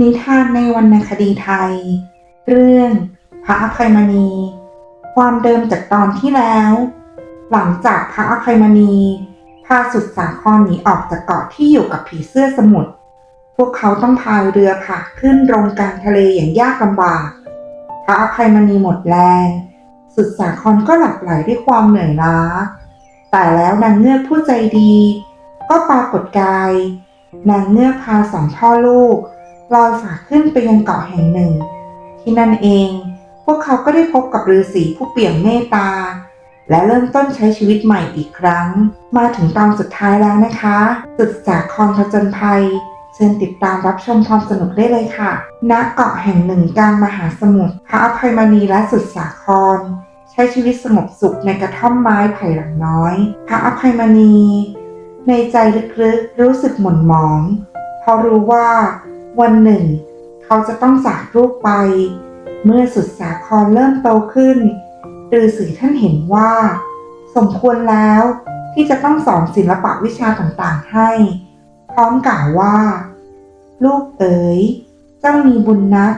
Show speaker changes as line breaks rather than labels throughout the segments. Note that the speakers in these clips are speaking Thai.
นิทานในวรรณคดีไทย เรื่อง พระอภัยมณี ความเดิมจากตอนที่แล้ว หลังจากพระอภัยมณีพาสุดสาครหนีออกจากเกาะที่อยู่กับผีเสื้อสมุทรพวกเขาต้องพายเรือผ่าขึ้นลงกลางทะเลอย่างยากลำบาก พระอภัยมณีหมดแรง สุดสาครก็หลับไหลด้วยความเหนื่อยล้า แต่แล้วนางเงือกผู้ใจดี ก็ปรากฏกาย นางเงือกพาสองพ่อลูก ลอยฝ่าขึ้นไปยังเกาะแห่งหนึ่ง ที่นั่นเอง พวกเขาก็ได้พบกับฤาษีผู้เปี่ยมเมตตา และเริ่มต้นใช้ชีวิตใหม่อีกครั้ง มาถึงตอนสุดท้ายแล้วนะคะสุดสาครผจญภัย เชิญติดตามรับชมความสนุกได้เลยค่ะ ณ เกาะแห่งหนึ่งกลางมหาสมุทรพระอภัยมณีและสุดสาคร ใช้ชีวิตสงบสุขในกระท่อมไม้ไผ่หลังน้อย พระอภัยมณี ในใจลึกๆรู้สึกหม่นหมองเพราะรู้ว่า วันหนึ่ง เขาจะต้องจากลูกไป เมื่อสุดสาครเริ่มโตขึ้นฤาษีท่านเห็นว่า สมควรแล้วที่จะต้องสอนศิลปะวิชาต่างๆให้ พร้อมกล่าวว่า ลูกเอ๋ยเจ้ามีบุญนัก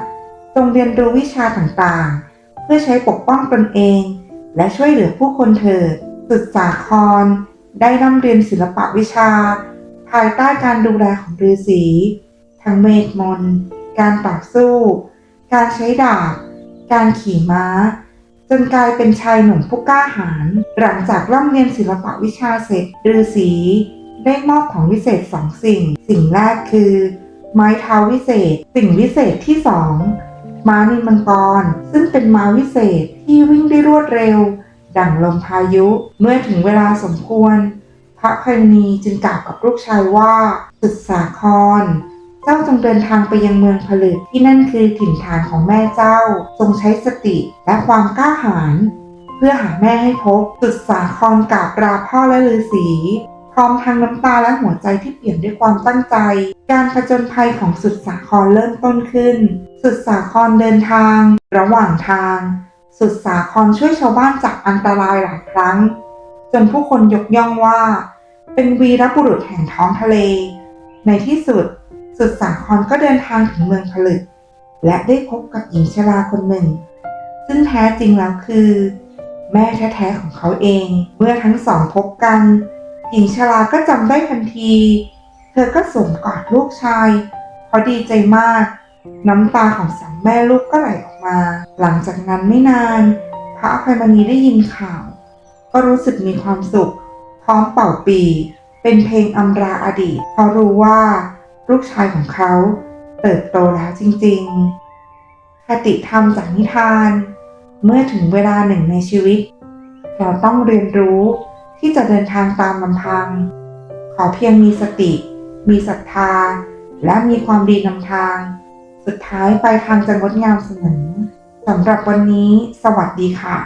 จงเรียนรู้วิชาต่างๆ เพื่อใช้ปกป้องตนเอง และช่วยเหลือผู้คนเถิดสุดสาคร ได้ร่ำเรียนศิลปะวิชา ภายใต้การดูแลของฤาษี ทั้งเวทมนต์ การต่อสู้ การใช้ดาบ การขี่ม้า จนกลายเป็นชายหนุ่มผู้กล้าหาญ หลังจากร่ำเรียนศิลปะวิชาเสร็จฤาษีได้มอบของวิเศษสองสิ่ง สิ่งแรกคือ ไม้เท้าวิเศษ สิ่งวิเศษที่สองม้านินมังกร ซึ่งเป็นม้าวิเศษที่วิ่งได้รวดเร็ว ดั่งลมพายุ เมื่อถึงเวลาสมควร พระภัยมณีจึงกล่าวกับลูกชายว่าสุดสาคร เจ้าจงเดินทางไปยังเมืองผลึกที่นั่นคือถิ่นฐานของแม่เจ้า จงใช้สติและความกล้าหาญเพื่อหาแม่ให้พบสุดสาครกราบลาพ่อและฤาษีพร้อมทั้งน้ำตาและหัวใจที่เปลี่ยนด้วยความตั้งใจ การผจญภัยของสุดสาครเริ่มต้นขึ้น สุดสาครเดินทาง ระหว่างทาง สุดสาครช่วยชาวบ้านจากอันตรายหลายครั้ง จนผู้คนยกย่องว่า เป็นวีรบุรุษแห่งท้องทะเล ในที่สุด สุดสาครก็เดินทางถึงเมืองผลึก และได้พบกับหญิงชราคนหนึ่ง ซึ่งแท้จริงแล้วคือ แม่แท้ๆของเขาเอง เมื่อทั้งสองพบกัน หญิงชราก็จำได้ทันที เธอก็สวมกอดลูกชายเพราะดีใจมาก น้ำตาของสองแม่ลูกก็ไหลออกมา หลังจากนั้นไม่นาน พระอภัยมณีได้ยินข่าว ก็รู้สึกมีความสุข พร้อมเป่าปี เป็นเพลงอำราอดีตเพราะรู้ว่า ลูกชายของเขาเติบโตแล้วจริงๆ คติธรรมจากนิทาน เมื่อถึงเวลาหนึ่งในชีวิต เราต้องเรียนรู้ที่จะเดินทางตามลำพัง ขอเพียงมีสติ มีศรัทธา และมีความดีนำทาง สุดท้ายไปลายทางจะงดงามเสมอสำหรับวันนี้ สวัสดีค่ะ